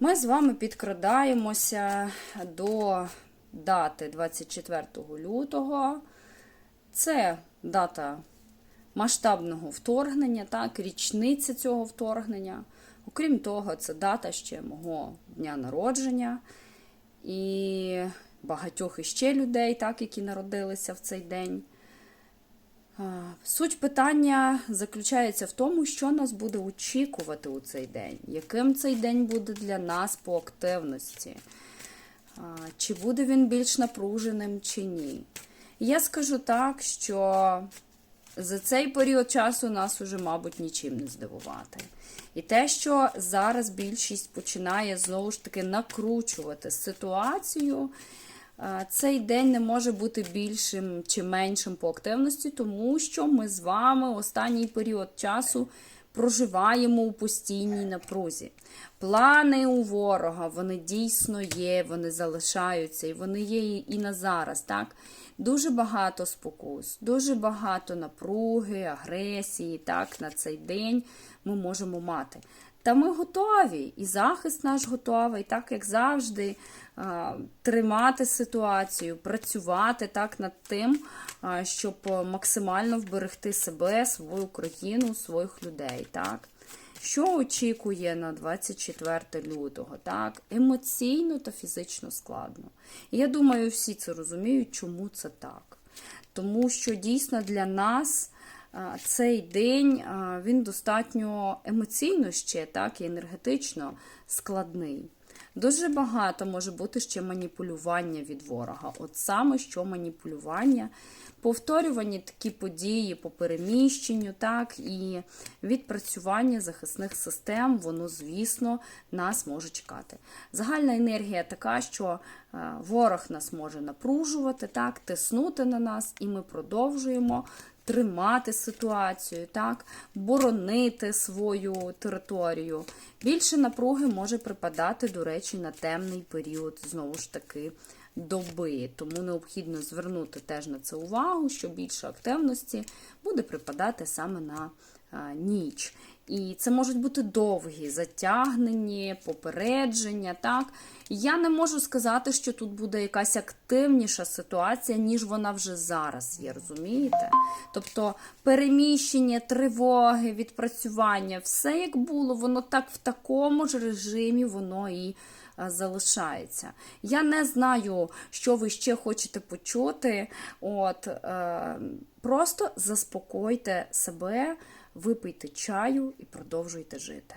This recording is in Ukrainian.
Ми з вами підкрадаємося до дати 24 лютого. Це дата масштабного вторгнення, так, річниця цього вторгнення. Окрім того, це дата ще мого дня народження і багатьох іще людей, так, які народилися в цей день. Суть питання заключається в тому, що нас буде очікувати у цей день, яким цей день буде для нас по активності, чи буде він більш напруженим, чи ні. Я скажу так, що за цей період часу нас уже, мабуть, нічим не здивувати. І те, що зараз більшість починає знову ж таки накручувати ситуацію, цей день не може бути більшим чи меншим по активності, тому що ми з вами останній період часу проживаємо у постійній напрузі. Плани у ворога, вони дійсно є, вони залишаються, і вони є і на зараз. так? Дуже багато спокус, дуже багато напруги, агресії так, на цей день ми можемо мати. Та ми готові, і захист наш готовий, так як завжди, тримати ситуацію, працювати так над тим, щоб максимально вберегти себе, свою країну, своїх людей. так. Що очікує на 24 лютого? Так, емоційно та фізично складно. І я думаю, всі це розуміють, чому це так. Тому що дійсно для нас цей день він достатньо емоційно ще, так, і енергетично складний. Дуже багато може бути ще маніпулювання від ворога. От саме що маніпулювання, повторювані такі події по переміщенню, так, і відпрацювання захисних систем, воно, звісно, нас може чекати. Загальна енергія така, що е, ворог нас може напружувати, так, тиснути на нас, і ми продовжуємо тримати ситуацію, так, боронити свою територію. Більше напруги може припадати, до речі, на темний період, знову ж таки, доби. Тому необхідно звернути теж на це увагу, що більше активності буде припадати саме на а, ніч. І це можуть бути довгі затягнені, попередження. так. Я не можу сказати, що тут буде якась активніша ситуація, ніж вона вже зараз є, розумієте? Тобто переміщення, тривоги, відпрацювання, все як було, воно так в такому ж режимі воно і залишається. Я не знаю, що ви ще хочете почути. От, е, Просто заспокойте себе, випийте чаю і продовжуйте жити.